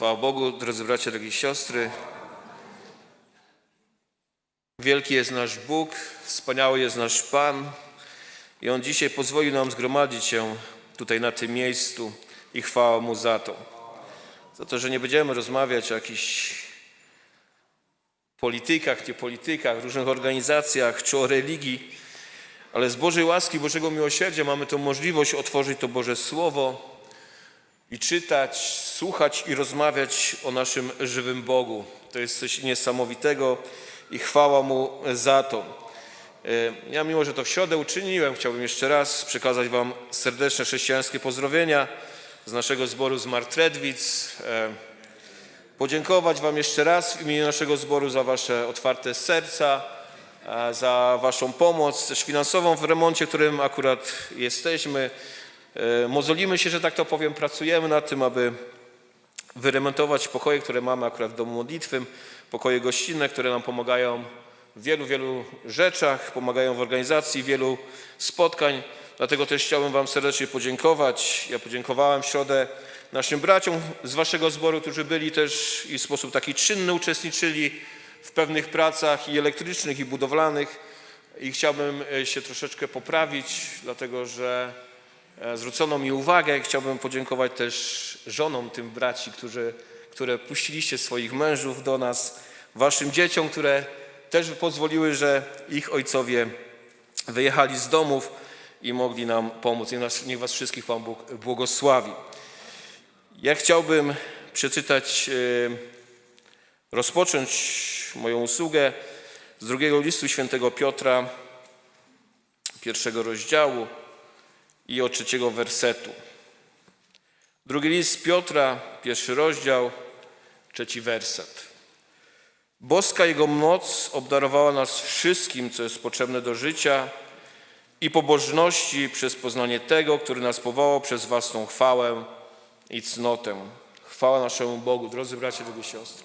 Chwała Bogu, drodzy bracia, drogie siostry. Wielki jest nasz Bóg, wspaniały jest nasz Pan i On dzisiaj pozwolił nam zgromadzić się tutaj na tym miejscu i chwała Mu za to. Za to, że nie będziemy rozmawiać o jakichś politykach, nie politykach, różnych organizacjach czy o religii, ale z Bożej łaski, Bożego miłosierdzia mamy tę możliwość otworzyć to Boże Słowo i czytać, słuchać i rozmawiać o naszym żywym Bogu. To jest coś niesamowitego i chwała Mu za to. E, Ja, mimo że to w środę uczyniłem, chciałbym jeszcze raz przekazać Wam serdeczne chrześcijańskie pozdrowienia z naszego zboru z Martredwic. E, Podziękować Wam jeszcze raz w imieniu naszego zboru za Wasze otwarte serca, za Waszą pomoc, też finansową w remoncie, w którym akurat jesteśmy. E, Mozolimy się, że tak to powiem, pracujemy nad tym, aby wyremontować pokoje, które mamy akurat w domu modlitwym, pokoje gościnne, które nam pomagają w wielu, wielu rzeczach, pomagają w organizacji wielu spotkań. Dlatego też chciałbym Wam serdecznie podziękować. Ja podziękowałem w środę naszym braciom z Waszego zboru, którzy byli też i w sposób taki czynny uczestniczyli w pewnych pracach i elektrycznych, i budowlanych. I chciałbym e, się troszeczkę poprawić, dlatego że zwrócono mi uwagę. Chciałbym podziękować też żonom tym braci, którzy, które puściliście swoich mężów do nas, waszym dzieciom, które też pozwoliły, że ich ojcowie wyjechali z domów i mogli nam pomóc. Niech was wszystkich Pan Bóg błogosławi. Ja chciałbym przeczytać, e, rozpocząć moją usługę z drugiego listu świętego Piotra, pierwszego rozdziału i od trzeciego wersetu. Drugi list Piotra, pierwszy rozdział, trzeci werset. Boska Jego moc obdarowała nas wszystkim, co jest potrzebne do życia i pobożności przez poznanie Tego, który nas powołał przez własną chwałę i cnotę. Chwała naszemu Bogu, drodzy bracia, drogie siostry.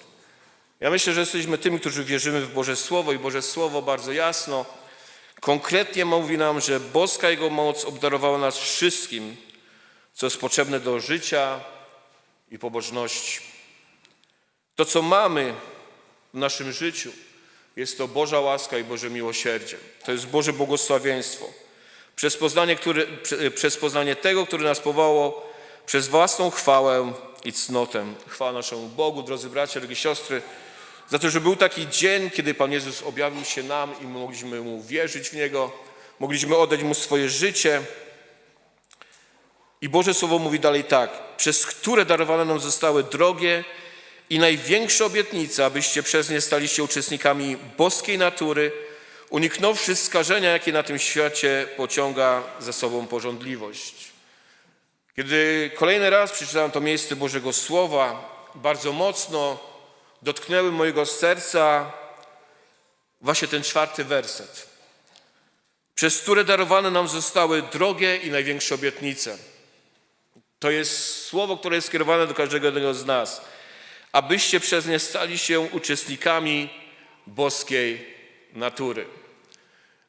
Ja myślę, że jesteśmy tymi, którzy wierzymy w Boże Słowo i Boże Słowo bardzo jasno, konkretnie mówi nam, że boska Jego moc obdarowała nas wszystkim, co jest potrzebne do życia i pobożności. To, co mamy w naszym życiu, jest to Boża łaska i Boże miłosierdzie. To jest Boże błogosławieństwo. Przez poznanie, który, prze- przez poznanie tego, który nas powołał, przez własną chwałę i cnotę. Chwała naszemu Bogu, drodzy bracia, drogie siostry, za to, że był taki dzień, kiedy Pan Jezus objawił się nam i my mogliśmy Mu wierzyć w Niego, mogliśmy oddać Mu swoje życie. I Boże Słowo mówi dalej tak, przez które darowane nam zostały drogie i największe obietnice, abyście przez nie stali się uczestnikami boskiej natury, uniknąwszy skażenia, jakie na tym świecie pociąga za sobą porządliwość. Kiedy kolejny raz przeczytałem to miejsce Bożego Słowa, bardzo mocno dotknęły mojego serca właśnie ten czwarty werset, przez które darowane nam zostały drogie i największe obietnice. To jest słowo, które jest skierowane do każdego jednego z nas, abyście przez nie stali się uczestnikami boskiej natury.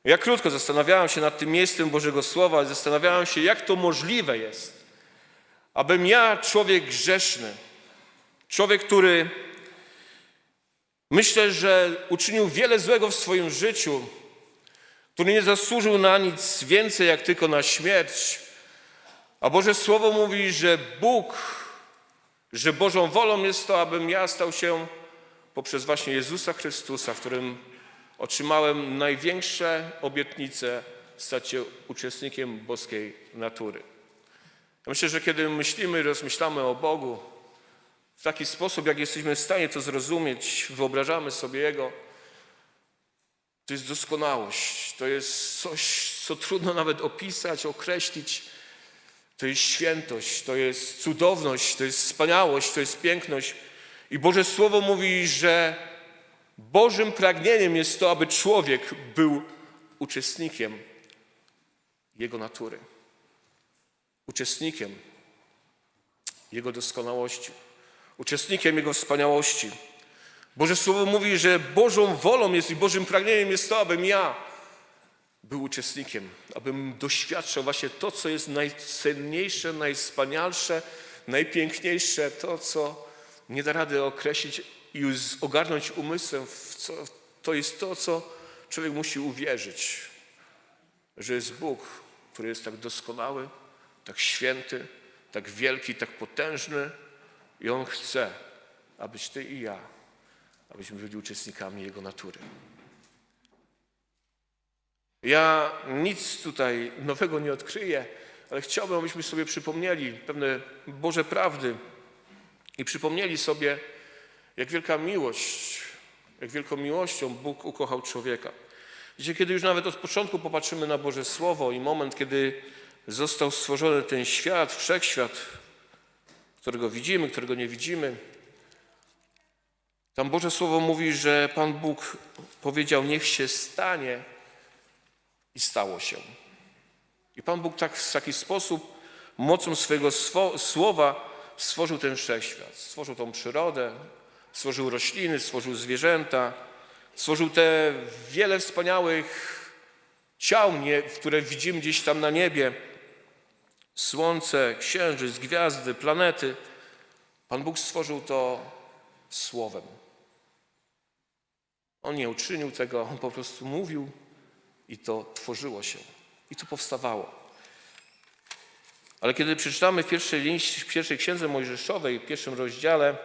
Ja krótko zastanawiałem się nad tym miejscem Bożego Słowa i zastanawiałem się, jak to możliwe jest, abym ja, człowiek grzeszny, człowiek, który myślę, że uczynił wiele złego w swoim życiu, który nie zasłużył na nic więcej, jak tylko na śmierć, a Boże Słowo mówi, że Bóg, że Bożą wolą jest to, abym ja stał się poprzez właśnie Jezusa Chrystusa, w którym otrzymałem największe obietnice stać się uczestnikiem boskiej natury. Ja myślę, że kiedy myślimy rozmyślamy o Bogu w taki sposób, jak jesteśmy w stanie to zrozumieć, wyobrażamy sobie Jego, to jest doskonałość. To jest coś, co trudno nawet opisać, określić. To jest świętość, to jest cudowność, to jest wspaniałość, to jest piękność. I Boże Słowo mówi, że Bożym pragnieniem jest to, aby człowiek był uczestnikiem Jego natury, uczestnikiem Jego doskonałości, uczestnikiem Jego wspaniałości. Boże Słowo mówi, że Bożą wolą jest i Bożym pragnieniem jest to, abym ja był uczestnikiem, abym doświadczał właśnie to, co jest najcenniejsze, najwspanialsze, najpiękniejsze, to, co nie da rady określić i ogarnąć umysłem, co to jest to, co człowiek musi uwierzyć, że jest Bóg, który jest tak doskonały, tak święty, tak wielki, tak potężny i On chce, abyś Ty i ja, abyśmy byli uczestnikami Jego natury. Ja nic tutaj nowego nie odkryję, ale chciałbym, abyśmy sobie przypomnieli pewne Boże prawdy i przypomnieli sobie, jak wielka miłość, jak wielką miłością Bóg ukochał człowieka. Wiecie, kiedy już nawet od początku popatrzymy na Boże Słowo i moment, kiedy został stworzony ten świat, wszechświat, którego widzimy, którego nie widzimy, tam Boże Słowo mówi, że Pan Bóg powiedział, niech się stanie i stało się. I Pan Bóg tak, w taki sposób, mocą swojego swo, słowa stworzył ten wszechświat. Stworzył tą przyrodę, stworzył rośliny, stworzył zwierzęta, stworzył te wiele wspaniałych ciał, które widzimy gdzieś tam na niebie. Słońce, księżyc, gwiazdy, planety. Pan Bóg stworzył to słowem. On nie uczynił tego, on po prostu mówił i to tworzyło się. I to powstawało. Ale kiedy przeczytamy w pierwszej, liście, w pierwszej księdze Mojżeszowej, w pierwszym rozdziale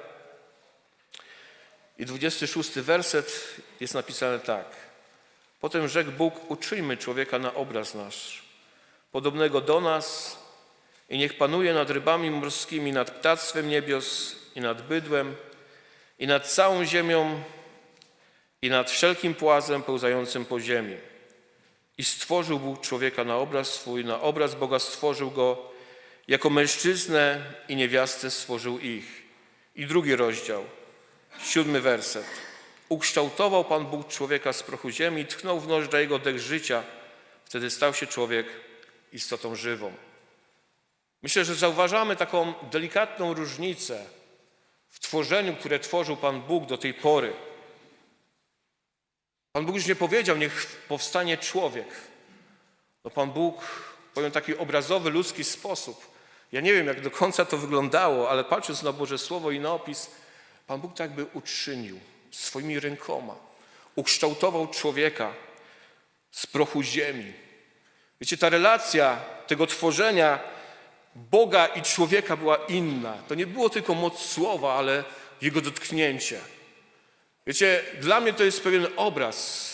i 26 werset jest napisane tak. Potem rzekł Bóg, uczyjmy człowieka na obraz nasz, podobnego do nas i niech panuje nad rybami morskimi, nad ptactwem niebios i nad bydłem i nad całą ziemią i nad wszelkim płazem pełzającym po ziemi. I stworzył Bóg człowieka na obraz swój, na obraz Boga stworzył go, jako mężczyznę i niewiastę stworzył ich. I drugi rozdział, siódmy werset. Ukształtował Pan Bóg człowieka z prochu ziemi, tchnął w nożdża jego dech życia. Wtedy stał się człowiek istotą żywą. Myślę, że zauważamy taką delikatną różnicę w tworzeniu, które tworzył Pan Bóg do tej pory. Pan Bóg już nie powiedział, niech powstanie człowiek. No Pan Bóg powiedział taki obrazowy, ludzki sposób. Ja nie wiem, jak do końca to wyglądało, ale patrząc na Boże Słowo i na opis, Pan Bóg tak by uczynił swoimi rękoma. Ukształtował człowieka z prochu ziemi. Wiecie, ta relacja tego tworzenia Boga i człowieka była inna. To nie było tylko moc słowa, ale jego dotknięcie. Wiecie, dla mnie to jest pewien obraz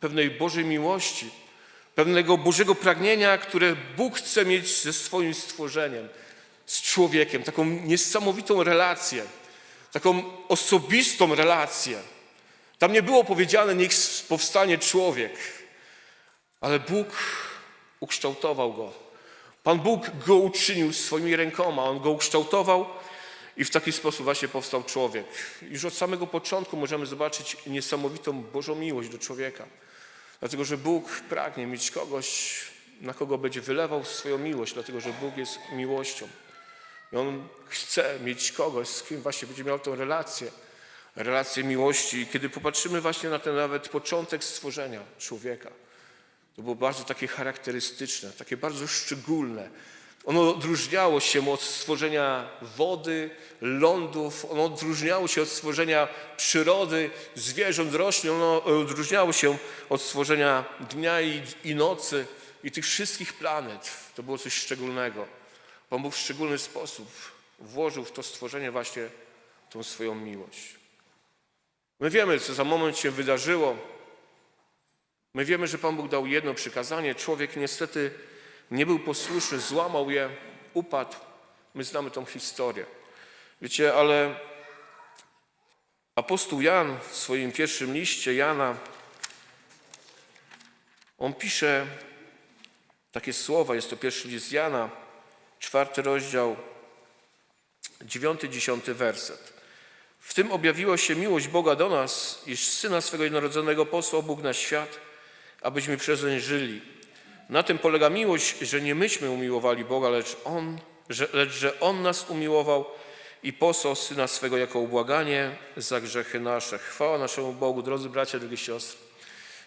pewnej Bożej miłości, pewnego Bożego pragnienia, które Bóg chce mieć ze swoim stworzeniem, z człowiekiem, taką niesamowitą relację, taką osobistą relację. Tam nie było powiedziane, niech powstanie człowiek, ale Bóg ukształtował go. Pan Bóg go uczynił swoimi rękoma, on go ukształtował i w taki sposób właśnie powstał człowiek. Już od samego początku możemy zobaczyć niesamowitą Bożą miłość do człowieka. Dlatego, że Bóg pragnie mieć kogoś, na kogo będzie wylewał swoją miłość, dlatego, że Bóg jest miłością. I On chce mieć kogoś, z kim właśnie będzie miał tę relację, relację miłości. I kiedy popatrzymy właśnie na ten nawet początek stworzenia człowieka, to było bardzo takie charakterystyczne, takie bardzo szczególne. Ono odróżniało się od stworzenia wody, lądów, ono odróżniało się od stworzenia przyrody, zwierząt, roślin, ono odróżniało się od stworzenia dnia i, i nocy i tych wszystkich planet. To było coś szczególnego. Pan Bóg w szczególny sposób włożył w to stworzenie właśnie tą swoją miłość. My wiemy, co za moment się wydarzyło. My wiemy, że Pan Bóg dał jedno przykazanie. Człowiek niestety nie był posłuszny, złamał je, upadł. My znamy tą historię. Wiecie, ale apostoł Jan w swoim pierwszym liście Jana, on pisze takie słowa, jest to pierwszy list Jana, czwarty rozdział, dziewiąty, dziesiąty werset. W tym objawiła się miłość Boga do nas, iż Syna swego jednorodzonego posłał Bóg na świat, abyśmy przez nie żyli. Na tym polega miłość, że nie myśmy umiłowali Boga, lecz On, że, lecz że On nas umiłował i posłał Syna swego jako ubłaganie za grzechy nasze. Chwała naszemu Bogu, drodzy bracia, drogie siostry,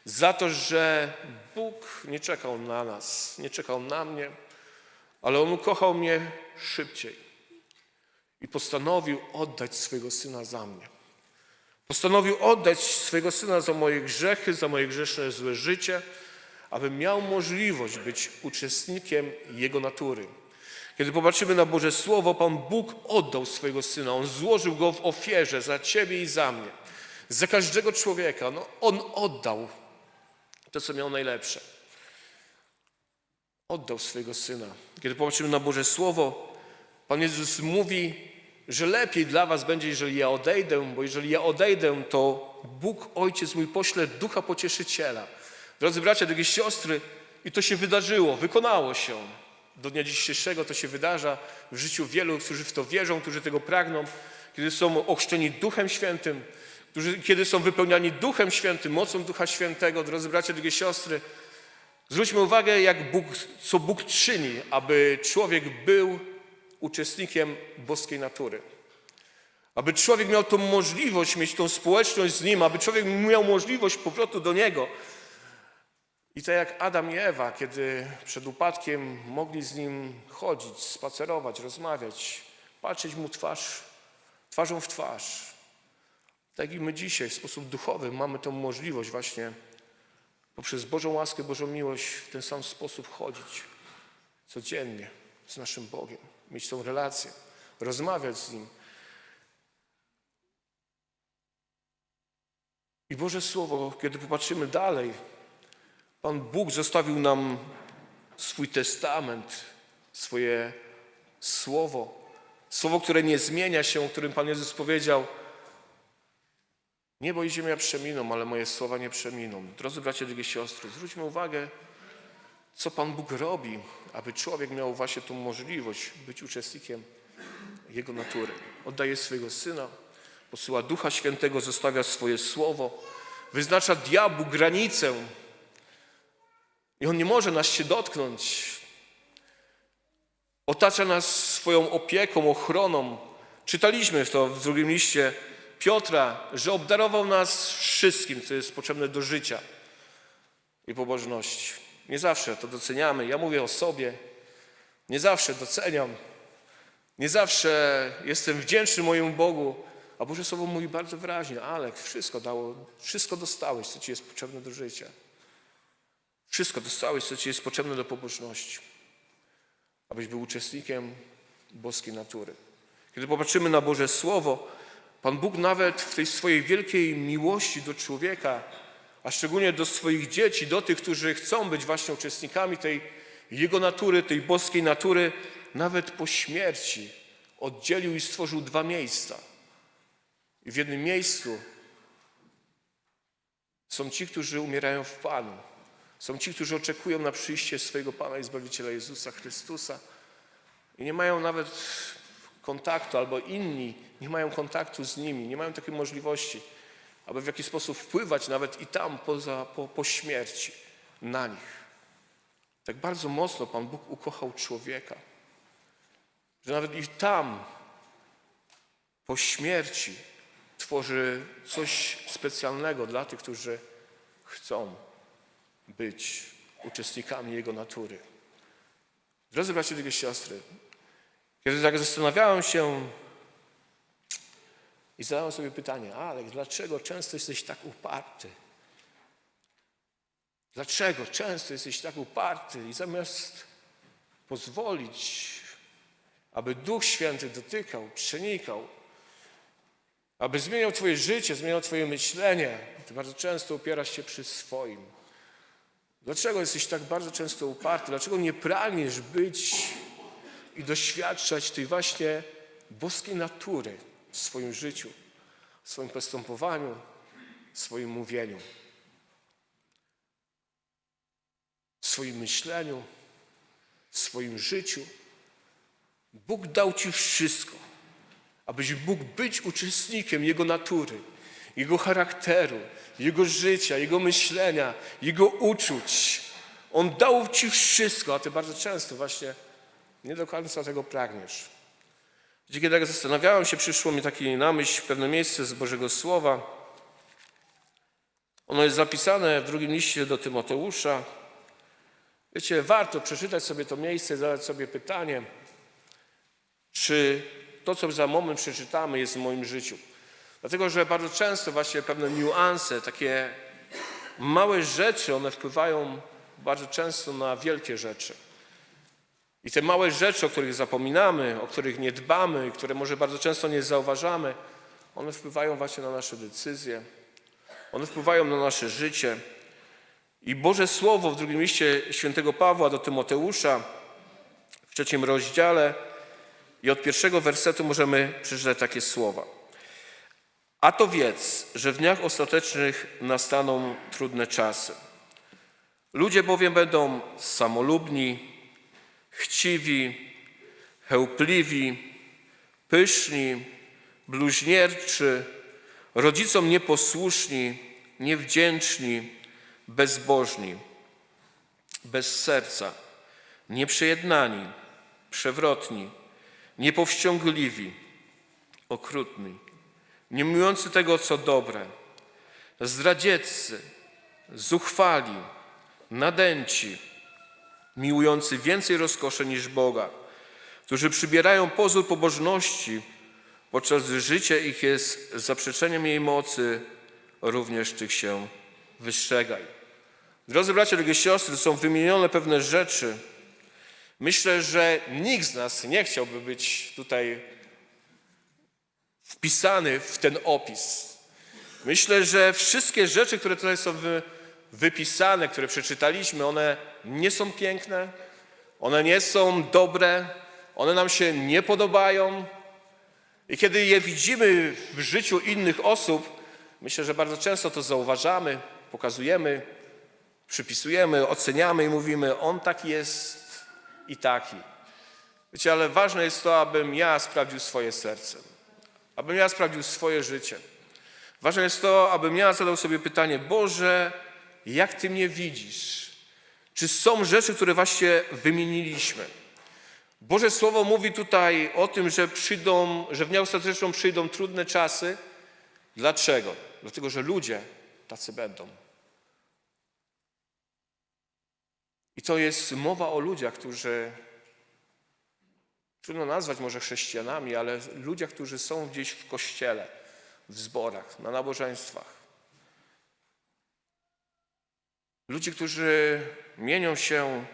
za to, że Bóg nie czekał na nas, nie czekał na mnie, ale On ukochał mnie szybciej. i postanowił oddać swojego syna za mnie. Postanowił oddać swojego syna za moje grzechy, za moje grzeszne złe życie, abym miał możliwość być uczestnikiem jego natury. Kiedy popatrzymy na Boże Słowo, Pan Bóg oddał swojego syna, on złożył go w ofierze za ciebie i za mnie, za każdego człowieka. No, on oddał to, co miał najlepsze. Oddał swojego syna. Kiedy popatrzymy na Boże Słowo, Pan Jezus mówi, że lepiej dla was będzie, jeżeli ja odejdę, bo jeżeli ja odejdę, to Bóg, Ojciec mój, pośle Ducha Pocieszyciela. Drodzy bracia, drogie siostry, i to się wydarzyło, wykonało się. Do dnia dzisiejszego to się wydarza w życiu wielu, którzy w to wierzą, którzy tego pragną, kiedy są ochrzczeni Duchem Świętym, którzy, kiedy są wypełniani Duchem Świętym, mocą Ducha Świętego. Drodzy bracia, drogie siostry, zwróćmy uwagę, jak Bóg, co Bóg czyni, aby człowiek był uczestnikiem boskiej natury. Aby człowiek miał tą możliwość, mieć tą społeczność z Nim, aby człowiek miał możliwość powrotu do Niego. I tak jak Adam i Ewa, kiedy przed upadkiem mogli z Nim chodzić, spacerować, rozmawiać, patrzeć Mu twarz, twarzą w twarz. Tak i my dzisiaj w sposób duchowy mamy tą możliwość właśnie poprzez Bożą łaskę, Bożą miłość w ten sam sposób chodzić codziennie z naszym Bogiem, mieć tą relację, rozmawiać z Nim. I Boże Słowo, kiedy popatrzymy dalej, Pan Bóg zostawił nam swój testament, swoje słowo, słowo, które nie zmienia się, o którym Pan Jezus powiedział: Niebo i ziemia przeminą, ale moje słowa nie przeminą. Drodzy bracia, drogie siostry, zwróćmy uwagę, co Pan Bóg robi, aby człowiek miał właśnie tą możliwość być uczestnikiem Jego natury. Oddaje swojego Syna, posyła Ducha Świętego, zostawia swoje słowo, wyznacza diabłu granicę i on nie może nas się dotknąć. Otacza nas swoją opieką, ochroną. Czytaliśmy to w drugim liście Piotra, że obdarował nas wszystkim, co jest potrzebne do życia i pobożności. Nie zawsze to doceniamy. Ja mówię o sobie. Nie zawsze doceniam. Nie zawsze jestem wdzięczny mojemu Bogu. A Boże Słowo mówi bardzo wyraźnie, Alek, wszystko dało, wszystko dostałeś, co Ci jest potrzebne do życia. Wszystko dostałeś, co Ci jest potrzebne do pobożności, abyś był uczestnikiem boskiej natury. Kiedy popatrzymy na Boże Słowo, Pan Bóg nawet w tej swojej wielkiej miłości do człowieka, a szczególnie do swoich dzieci, do tych, którzy chcą być właśnie uczestnikami tej Jego natury, tej boskiej natury, nawet po śmierci oddzielił i stworzył dwa miejsca. I w jednym miejscu są ci, którzy umierają w Panu. Są ci, którzy oczekują na przyjście swojego Pana i Zbawiciela Jezusa Chrystusa i nie mają nawet kontaktu, albo inni nie mają kontaktu z nimi, nie mają takiej możliwości, aby w jakiś sposób wpływać nawet i tam poza, po, po śmierci na nich. Tak bardzo mocno Pan Bóg ukochał człowieka, że nawet i tam po śmierci tworzy coś specjalnego dla tych, którzy chcą być uczestnikami Jego natury. Drodzy bracia i siostry, kiedy tak zastanawiałem się i zadałem sobie pytanie, ale dlaczego często jesteś tak uparty? Dlaczego często jesteś tak uparty i zamiast pozwolić, aby Duch Święty dotykał, przenikał, aby zmieniał Twoje życie, zmieniał Twoje myślenie, Ty bardzo często upierasz się przy swoim. Dlaczego jesteś tak bardzo często uparty? Dlaczego nie pragniesz być i doświadczać tej właśnie boskiej natury w swoim życiu, w swoim postępowaniu, w swoim mówieniu, w swoim myśleniu, w swoim życiu? Bóg dał Ci wszystko, abyś mógł być uczestnikiem Jego natury, Jego charakteru, Jego życia, Jego myślenia, Jego uczuć. On dał Ci wszystko, a Ty bardzo często właśnie nie do końca tego pragniesz. Gdzie kiedy tak zastanawiałem się, przyszło mi taki na myśl pewne miejsce z Bożego Słowa. Ono jest zapisane w drugim liście do Tymoteusza. Wiecie, warto przeczytać sobie to miejsce zadać sobie pytanie, czy to, co za moment przeczytamy, jest w moim życiu. Dlatego, że bardzo często właśnie pewne niuanse, takie małe rzeczy, one wpływają bardzo często na wielkie rzeczy. I te małe rzeczy, o których zapominamy, o których nie dbamy, które może bardzo często nie zauważamy, one wpływają właśnie na nasze decyzje, one wpływają na nasze życie. I Boże Słowo w drugim liście świętego Pawła do Tymoteusza w trzecim rozdziale i od pierwszego wersetu możemy przeczytać takie słowa. A to wiedz, że w dniach ostatecznych nastaną trudne czasy. Ludzie bowiem będą samolubni, chciwi, chełpliwi, pyszni, bluźnierczy, rodzicom nieposłuszni, niewdzięczni, bezbożni, bez serca, nieprzejednani, przewrotni, niepowściągliwi, okrutni, nie miłujący tego, co dobre, zdradzieccy, zuchwali, nadęci, miłujący więcej rozkoszy niż Boga, którzy przybierają pozór pobożności, podczas gdy życie ich jest zaprzeczeniem jej mocy, również tych się wystrzegaj. Drodzy bracia, drogie siostry, są wymienione pewne rzeczy. Myślę, że nikt z nas nie chciałby być tutaj wpisany w ten opis. Myślę, że wszystkie rzeczy, które tutaj są wy, wypisane, które przeczytaliśmy, one nie są piękne, one nie są dobre, one nam się nie podobają. I kiedy je widzimy w życiu innych osób, myślę, że bardzo często to zauważamy, pokazujemy, przypisujemy, oceniamy i mówimy, on taki jest i taki. Wiecie, ale ważne jest to, abym ja sprawdził swoje serce, abym ja sprawdził swoje życie. Ważne jest to, abym ja zadał sobie pytanie, Boże, jak Ty mnie widzisz? Czy są rzeczy, które właśnie wymieniliśmy? Boże Słowo mówi tutaj o tym, że przyjdą, że w dniach ostateczną przyjdą trudne czasy. Dlaczego? Dlatego, że ludzie tacy będą. I to jest mowa o ludziach, którzy, trudno nazwać może chrześcijanami, ale ludziach, którzy są gdzieś w kościele, w zborach, na nabożeństwach. Ludzi, którzy mienią się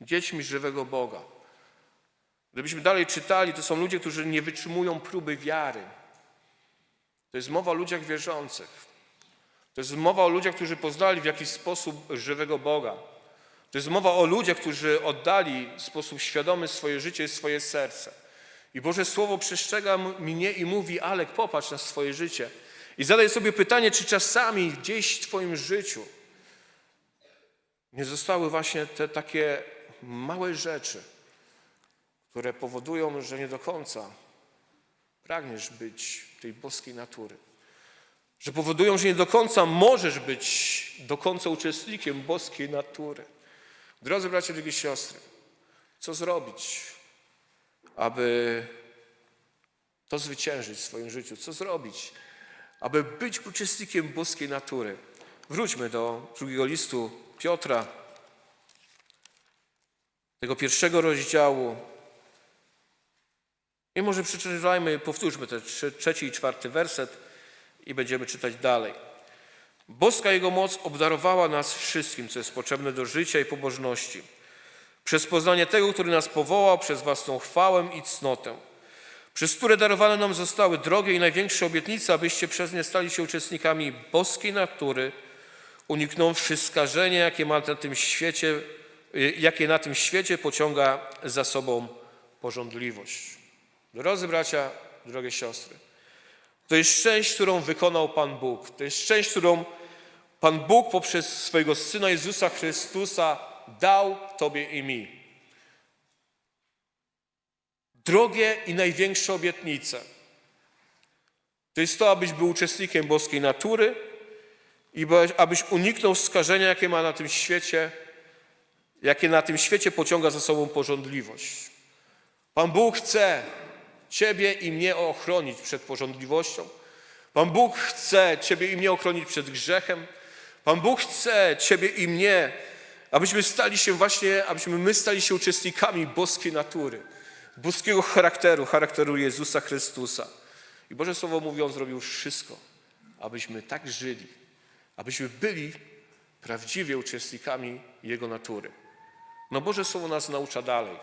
dziećmi żywego Boga. Gdybyśmy dalej czytali, to są ludzie, którzy nie wytrzymują próby wiary. To jest mowa o ludziach wierzących. To jest mowa o ludziach, którzy poznali w jakiś sposób żywego Boga. To jest mowa o ludziach, którzy oddali w sposób świadomy swoje życie i swoje serce. I Boże Słowo przestrzega mnie i mówi, Alek, popatrz na swoje życie. I zadaj sobie pytanie, czy czasami gdzieś w Twoim życiu nie zostały właśnie te takie małe rzeczy, które powodują, że nie do końca pragniesz być tej boskiej natury. Że powodują, że nie do końca możesz być do końca uczestnikiem boskiej natury. Drodzy bracia, drogie siostry, co zrobić, aby to zwyciężyć w swoim życiu? Co zrobić, aby być uczestnikiem boskiej natury? Wróćmy do drugiego listu Piotra, tego pierwszego rozdziału. I może przeczytajmy, powtórzmy ten trzeci i czwarty werset i będziemy czytać dalej. Boska Jego moc obdarowała nas wszystkim, co jest potrzebne do życia i pobożności. Przez poznanie tego, który nas powołał, przez własną chwałę i cnotę, przez które darowane nam zostały drogie i największe obietnice, abyście przez nie stali się uczestnikami boskiej natury, uniknąwszy skażenia, jakie, ma na tym świecie, jakie na tym świecie pociąga za sobą porządliwość. Drodzy bracia, drogie siostry, to jest część, którą wykonał Pan Bóg. To jest część, którą Pan Bóg poprzez swojego Syna Jezusa Chrystusa dał Tobie i mi. Drogie i największe obietnice. To jest to, abyś był uczestnikiem boskiej natury i abyś uniknął skażenia, jakie ma na tym świecie, jakie na tym świecie pociąga za sobą porządliwość. Pan Bóg chce Ciebie i mnie ochronić przed porządliwością. Pan Bóg chce Ciebie i mnie ochronić przed grzechem. Pan Bóg chce Ciebie i mnie, abyśmy stali się właśnie, abyśmy my stali się uczestnikami boskiej natury. boskiego charakteru, charakteru Jezusa Chrystusa. I Boże Słowo mówi, On zrobił wszystko, abyśmy tak żyli, abyśmy byli prawdziwie uczestnikami Jego natury. No Boże Słowo nas naucza dalej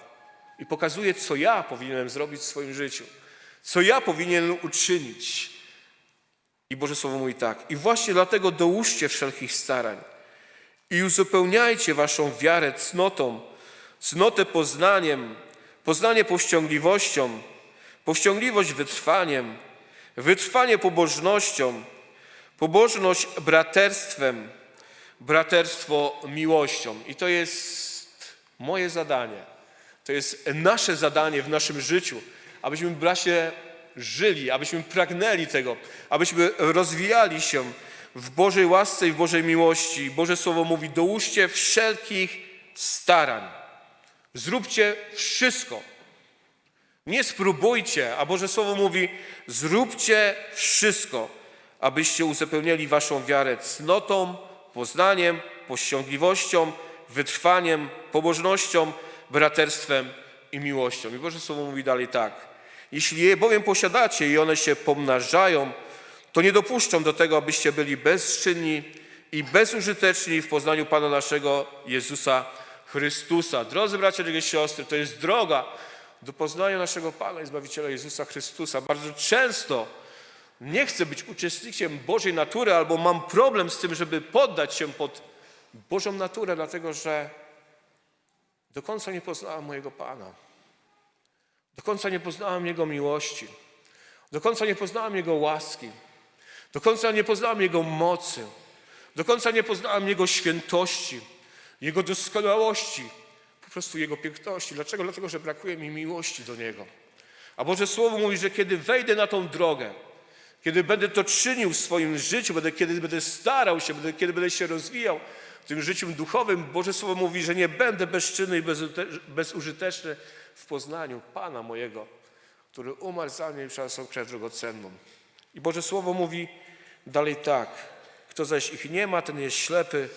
i pokazuje, co ja powinienem zrobić w swoim życiu, co ja powinienem uczynić. I Boże Słowo mówi tak, i właśnie dlatego dołóżcie wszelkich starań i uzupełniajcie waszą wiarę cnotą, cnotę poznaniem, poznanie powściągliwością, powściągliwość wytrwaniem, wytrwanie pobożnością, pobożność braterstwem, braterstwo miłością. I to jest moje zadanie. To jest nasze zadanie w naszym życiu, abyśmy bracie żyli, abyśmy pragnęli tego, abyśmy rozwijali się w Bożej łasce i w Bożej miłości. Boże Słowo mówi: dołóżcie wszelkich starań. Zróbcie wszystko. Nie spróbujcie, a Boże Słowo mówi: zróbcie wszystko, abyście uzupełnili waszą wiarę cnotą, poznaniem, powściągliwością, wytrwaniem, pobożnością, braterstwem i miłością. I Boże Słowo mówi dalej tak. Jeśli je bowiem posiadacie i one się pomnażają, to nie dopuszczą do tego, abyście byli bezczynni i bezużyteczni w poznaniu Pana naszego Jezusa Chrystusa. Drodzy bracia, drogie siostry, to jest droga do poznania naszego Pana i Zbawiciela Jezusa Chrystusa. Bardzo często nie chcę być uczestnikiem Bożej natury albo mam problem z tym, żeby poddać się pod Bożą naturę, dlatego że do końca nie poznałem mojego Pana. Do końca nie poznałem Jego miłości. Do końca nie poznałem Jego łaski. Do końca nie poznałem Jego mocy. Do końca nie poznałem Jego świętości, Jego doskonałości, po prostu Jego piękności. Dlaczego? Dlatego, że brakuje mi miłości do Niego. A Boże Słowo mówi, że kiedy wejdę na tą drogę, kiedy będę to czynił w swoim życiu, będę, kiedy będę starał się, będę, kiedy będę się rozwijał w tym życiu duchowym, Boże Słowo mówi, że nie będę bezczynny i bezużyteczny w poznaniu Pana mojego, który umarł za mnie i przelał krew drogocenną. I Boże Słowo mówi dalej tak. Kto zaś ich nie ma, ten jest ślepy,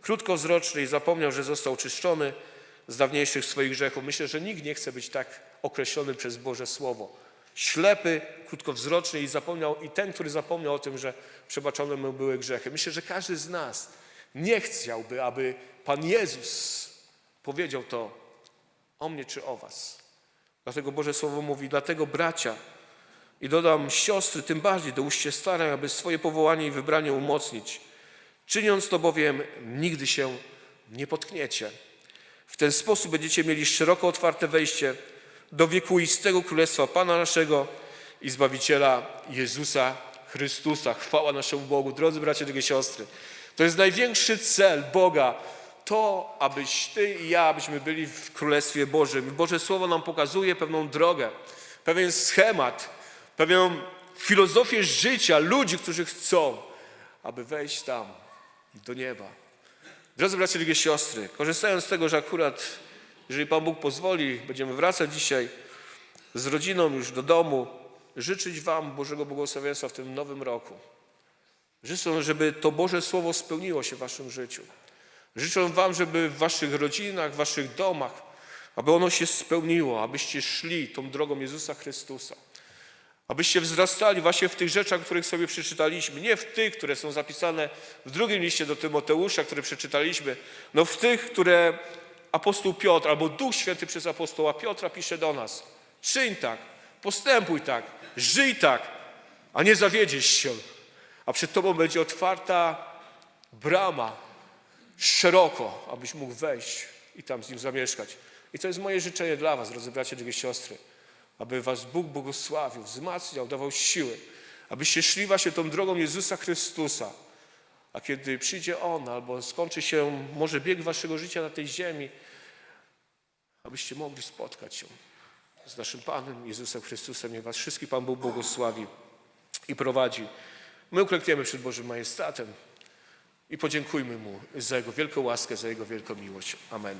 krótkowzroczny i zapomniał, że został oczyszczony z dawniejszych swoich grzechów. Myślę, że nikt nie chce być tak określony przez Boże Słowo. Ślepy, krótkowzroczny i zapomniał, i ten, który zapomniał o tym, że przebaczone mu były grzechy. Myślę, że każdy z nas nie chciałby, aby Pan Jezus powiedział to o mnie czy o was. Dlatego Boże Słowo mówi, dlatego bracia i dodam siostry, tym bardziej dołóżcie starań, aby swoje powołanie i wybranie umocnić. Czyniąc to bowiem, nigdy się nie potkniecie. W ten sposób będziecie mieli szeroko otwarte wejście do wiekuistego Królestwa Pana naszego i Zbawiciela Jezusa Chrystusa. Chwała naszemu Bogu. Drodzy bracia, drogie siostry, to jest największy cel Boga, to, abyś Ty i ja, abyśmy byli w Królestwie Bożym. Boże Słowo nam pokazuje pewną drogę, pewien schemat, pewną filozofię życia ludzi, którzy chcą, aby wejść tam, do nieba. Drodzy bracia, drogie siostry, korzystając z tego, że akurat, jeżeli Pan Bóg pozwoli, będziemy wracać dzisiaj z rodziną już do domu, życzyć Wam Bożego błogosławieństwa w tym nowym roku. Życzę, żeby to Boże Słowo spełniło się w Waszym życiu. Życzę Wam, żeby w Waszych rodzinach, w Waszych domach, aby ono się spełniło, abyście szli tą drogą Jezusa Chrystusa. Abyście wzrastali właśnie w tych rzeczach, których sobie przeczytaliśmy. Nie w tych, które są zapisane w drugim liście do Tymoteusza, które przeczytaliśmy, no w tych, które apostoł Piotr albo Duch Święty przez apostoła Piotra pisze do nas. Czyń tak, postępuj tak, żyj tak, a nie zawiedziesz się. A przed Tobą będzie otwarta brama, szeroko, abyś mógł wejść i tam z Nim zamieszkać. I to jest moje życzenie dla Was, drodzy bracia, drogie siostry, aby Was Bóg błogosławił, wzmacniał, dawał siły, abyście szli właśnie tą drogą Jezusa Chrystusa. A kiedy przyjdzie On, albo skończy się może bieg Waszego życia na tej ziemi, abyście mogli spotkać się z naszym Panem Jezusem Chrystusem. Niech Was wszystkich Pan Bóg błogosławi i prowadzi. My uklękniemy przed Bożym Majestatem i podziękujmy Mu za Jego wielką łaskę, za Jego wielką miłość. Amen.